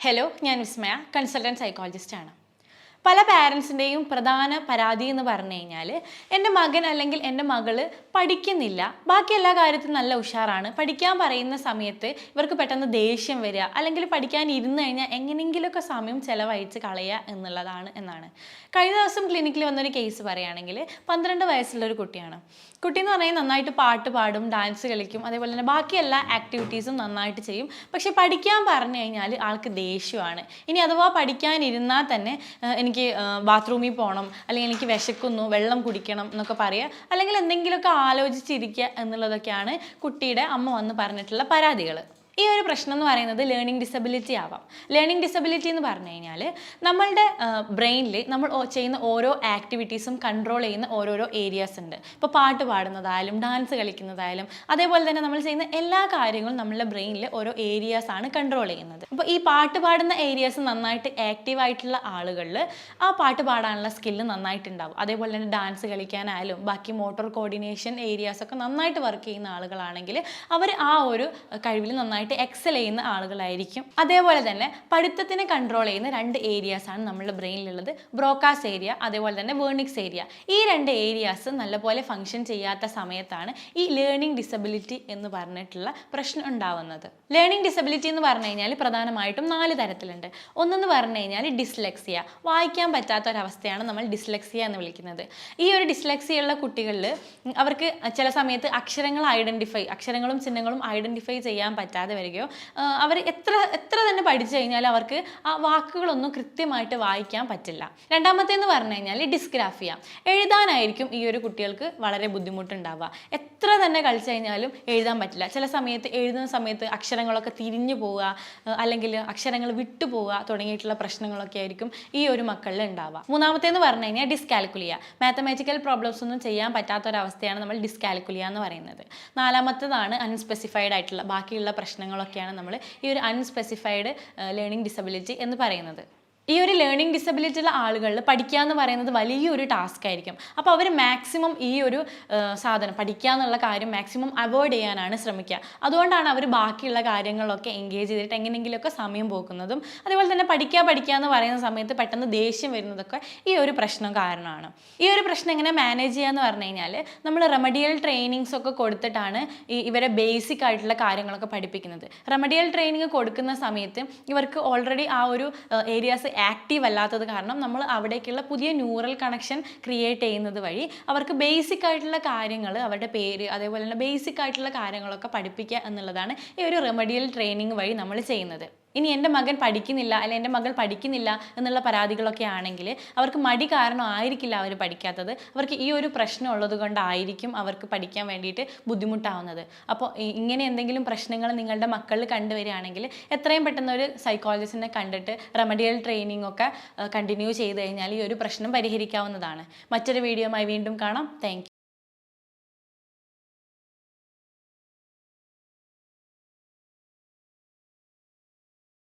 Hello ഞാൻ വിസ്മയ consultant സൈക്കോളജിസ്റ്റാണ് പല പാരൻസിന്റെയും പ്രധാന പരാതി എന്ന് പറഞ്ഞു കഴിഞ്ഞാൽ എന്റെ മകൻ അല്ലെങ്കിൽ എന്റെ മകൾ പഠിക്കുന്നില്ല. ബാക്കി എല്ലാ കാര്യത്തിലും നല്ല ഉഷാറാണ്. പഠിക്കാൻ പറയുന്ന സമയത്ത് ഇവർക്ക് പെട്ടെന്ന് ദേഷ്യം വരിക അല്ലെങ്കിൽ പഠിക്കാൻ ഇരുന്ന് കഴിഞ്ഞാൽ എങ്ങനെയെങ്കിലുമൊക്കെ സമയം ചിലവഴിച്ച് കളയുക എന്നുള്ളതാണ് എന്നാണ്. കഴിഞ്ഞ ദിവസം ക്ലിനിക്കിൽ വന്നൊരു കേസ് പറയുകയാണെങ്കിൽ പന്ത്രണ്ട് വയസ്സുള്ളൊരു കുട്ടിയാണ്. കുട്ടി എന്ന് പറഞ്ഞാൽ നന്നായിട്ട് പാട്ട് പാടും ഡാൻസ് കളിക്കും അതേപോലെ തന്നെ ബാക്കി എല്ലാ ആക്ടിവിറ്റീസും നന്നായിട്ട് ചെയ്യും. പക്ഷെ പഠിക്കാൻ പറഞ്ഞു കഴിഞ്ഞാൽ ആൾക്ക് ദേഷ്യമാണ്. ഇനി അഥവാ പഠിക്കാനിരുന്നാൽ തന്നെ എനിക്ക് ബാത്റൂമിൽ പോകണം അല്ലെങ്കിൽ എനിക്ക് വിശക്കുന്നു വെള്ളം കുടിക്കണം എന്നൊക്കെ പറയുക അല്ലെങ്കിൽ എന്തെങ്കിലുമൊക്കെ ആലോചിച്ചിരിക്കുക എന്നുള്ളതൊക്കെയാണ് കുട്ടിയുടെ അമ്മ വന്ന് പറഞ്ഞിട്ടുള്ള പരാതികൾ ഈ ഒരു പ്രശ്നം എന്ന് പറയുന്നത് ലേണിംഗ് ഡിസബിലിറ്റി ആവാം. ലേണിംഗ് ഡിസബിലിറ്റി എന്ന് പറഞ്ഞു കഴിഞ്ഞാൽ നമ്മളുടെ ബ്രെയിനിൽ നമ്മൾ ചെയ്യുന്ന ഓരോ ആക്ടിവിറ്റീസും കൺട്രോൾ ചെയ്യുന്ന ഓരോരോ ഏരിയാസ് ഉണ്ട്. ഇപ്പോൾ പാട്ട് പാടുന്നതായാലും ഡാൻസ് കളിക്കുന്നതായാലും അതേപോലെ തന്നെ നമ്മൾ ചെയ്യുന്ന എല്ലാ കാര്യങ്ങളും നമ്മളുടെ ബ്രെയിനിൽ ഓരോ ഏരിയാസ് ആണ് കൺട്രോൾ ചെയ്യുന്നത്. അപ്പോൾ ഈ പാട്ട് പാടുന്ന ഏരിയാസ് നന്നായിട്ട് ആക്റ്റീവ് ആയിട്ടുള്ള ആളുകളിൽ ആ പാട്ട് പാടാനുള്ള സ്കില്ല് നന്നായിട്ടുണ്ടാവും. അതേപോലെ തന്നെ ഡാൻസ് കളിക്കാനായാലും ബാക്കി മോട്ടോർ കോർഡിനേഷൻ ഏരിയാസ് ഒക്കെ നന്നായിട്ട് വർക്ക് ചെയ്യുന്ന ആളുകളാണെങ്കിൽ അവർ ആ ഒരു കഴിവിൽ നന്നായിട്ട് എക്സൽ ചെയ്യുന്ന ആളുകളായിരിക്കും. അതേപോലെ തന്നെ പഠിത്തത്തിനെ കൺട്രോൾ ചെയ്യുന്ന രണ്ട് ഏരിയാസ് ആണ് നമ്മുടെ ബ്രെയിനിലുള്ളത് ബ്രോക്കാസ് ഏരിയ അതേപോലെ തന്നെ വേർണിക്സ് ഏരിയ ഈ രണ്ട് ഏരിയാസ് നല്ലപോലെ ഫങ്ഷൻ ചെയ്യാത്ത സമയത്താണ് ഈ ലേണിംഗ് ഡിസബിലിറ്റി എന്ന് പറഞ്ഞിട്ടുള്ള പ്രശ്നം ഉണ്ടാവുന്നത്. ലേണിംഗ് ഡിസബിലിറ്റി എന്ന് പറഞ്ഞു കഴിഞ്ഞാൽ പ്രധാനമായിട്ടും നാല് തരത്തിലുണ്ട്. ഒന്നെന്ന് പറഞ്ഞു കഴിഞ്ഞാൽ ഡിസ്ലെക്സിയ വായിക്കാൻ പറ്റാത്ത ഒരവസ്ഥയാണ് നമ്മൾ ഡിസ്ലെക്സിയ എന്ന് വിളിക്കുന്നത്. ഈ ഒരു ഡിസ്ലെക്സിയ ഉള്ള കുട്ടികളിൽ അവർക്ക് ചില സമയത്ത് അക്ഷരങ്ങൾ ഐഡന്റിഫൈ അക്ഷരങ്ങളും ചിഹ്നങ്ങളും ഐഡന്റിഫൈ ചെയ്യാൻ പറ്റാതെ വരികയോ അവർ എത്ര എത്ര തന്നെ പഠിച്ചു കഴിഞ്ഞാൽ അവർക്ക് ആ വാക്കുകളൊന്നും കൃത്യമായിട്ട് വായിക്കാൻ പറ്റില്ല. രണ്ടാമത്തേന്ന് പറഞ്ഞു കഴിഞ്ഞാൽ ഡിസ്ഗ്രാഫിയ. എഴുതാനായിരിക്കും ഈ ഒരു കുട്ടികൾക്ക് വളരെ ബുദ്ധിമുട്ടുണ്ടാവുക. എത്ര തന്നെ കളിച്ചു കഴിഞ്ഞാലും എഴുതാൻ പറ്റില്ല. ചില സമയത്ത് എഴുതുന്ന സമയത്ത് അക്ഷരങ്ങളൊക്കെ തിരിഞ്ഞു പോവുക അല്ലെങ്കിൽ അക്ഷരങ്ങൾ വിട്ടു പോവുക തുടങ്ങിയിട്ടുള്ള പ്രശ്നങ്ങളൊക്കെ ആയിരിക്കും ഈ ഒരു മക്കളിൽ ഉണ്ടാവുക. മൂന്നാമത്തേന്ന് പറഞ്ഞു കഴിഞ്ഞാൽ ഡിസ്കാൽക്കുലിയ. മാത്തമാറ്റിക്കൽ പ്രോബ്ലംസ് ഒന്നും ചെയ്യാൻ പറ്റാത്ത ഒരവസ്ഥയാണ് നമ്മൾ ഡിസ്കാൽക്കുലിയ എന്ന് പറയുന്നത്. നാലാമത്തേതാണ് അൺസ്പെസിഫൈഡ് ആയിട്ടുള്ള ബാക്കിയുള്ള പ്രശ്നങ്ങളൊക്കെയാണ് നമ്മൾ ഈ ഒരു അൺസ്പെസിഫൈഡ് ലേണിംഗ് ഡിസബിലിറ്റി എന്ന് പറയുന്നത്. ഈ ഒരു ലേണിംഗ് ഡിസബിലിറ്റി ഉള്ള ആളുകളിൽ പഠിക്കുക എന്ന് പറയുന്നത് വലിയൊരു ടാസ്ക് ആയിരിക്കും. അപ്പോൾ അവർ മാക്സിമം ഈ ഒരു സാധനം പഠിക്കുക എന്നുള്ള കാര്യം മാക്സിമം അവോയ്ഡ് ചെയ്യാനാണ് ശ്രമിക്കുക അതുകൊണ്ടാണ് അവർ ബാക്കിയുള്ള കാര്യങ്ങളൊക്കെ എൻഗേജ് ചെയ്തിട്ട് എങ്ങനെയെങ്കിലുമൊക്കെ സമയം പോക്കുന്നതും അതുപോലെ തന്നെ പഠിക്കുക പഠിക്കുക എന്ന് പറയുന്ന സമയത്ത് പെട്ടെന്ന് ദേഷ്യം വരുന്നതൊക്കെ ഈ ഒരു പ്രശ്നം കാരണമാണ്. ഈ ഒരു പ്രശ്നം എങ്ങനെ മാനേജ് ചെയ്യുക എന്ന് പറഞ്ഞു കഴിഞ്ഞാൽ നമ്മൾ റെമഡിയൽ ട്രെയിനിങ്സ് ഒക്കെ കൊടുത്തിട്ടാണ് ഈ ഇവരെ ബേസിക് ആയിട്ടുള്ള കാര്യങ്ങളൊക്കെ പഠിപ്പിക്കുന്നത്. റെമഡിയൽ ട്രെയിനിങ് കൊടുക്കുന്ന സമയത്ത് ഇവർക്ക് ഓൾറെഡി ആ ഒരു ഏരിയാസ് ആക്റ്റീവ് അല്ലാത്തത് കാരണം നമ്മൾ അവിടേക്കുള്ള പുതിയ ന്യൂറൽ കണക്ഷൻ ക്രിയേറ്റ് ചെയ്യുന്നത് വഴി അവർക്ക് ബേസിക് ആയിട്ടുള്ള കാര്യങ്ങൾ അവരുടെ പേര് അതേപോലെ തന്നെ ബേസിക് ആയിട്ടുള്ള കാര്യങ്ങളൊക്കെ പഠിപ്പിക്കുക എന്നുള്ളതാണ് ഈ ഒരു റെമഡിയൽ ട്രെയിനിങ് വഴി നമ്മൾ ചെയ്യുന്നത്. ഇനി എന്റെ മകൻ പഠിക്കുന്നില്ല അല്ലെങ്കിൽ എന്റെ മകൾ പഠിക്കുന്നില്ല എന്നുള്ള പരാതികളൊക്കെ ആണെങ്കിൽ അവർക്ക് മടി കാരണം ആയിരിക്കില്ല അവർ പഠിക്കാത്തത്. അവർക്ക് ഈ ഒരു പ്രശ്നം ഉള്ളത് കൊണ്ടായിരിക്കും അവർക്ക് പഠിക്കാൻ വേണ്ടിയിട്ട് ബുദ്ധിമുട്ടാവുന്നത്. അപ്പോൾ ഇങ്ങനെ എന്തെങ്കിലും പ്രശ്നങ്ങൾ നിങ്ങളുടെ മക്കളിൽ കണ്ടുവരികയാണെങ്കിൽ എത്രയും പെട്ടെന്ന് ഒരു സൈക്കോളജിസ്റ്റിനെ കണ്ടിട്ട് റെമഡിയൽ ട്രെയിനിങ് ഒക്കെ കണ്ടിന്യൂ ചെയ്ത് കഴിഞ്ഞാൽ ഈ ഒരു പ്രശ്നം പരിഹരിക്കാവുന്നതാണ്. മറ്റൊരു വീഡിയോയുമായി വീണ്ടും കാണാം. താങ്ക്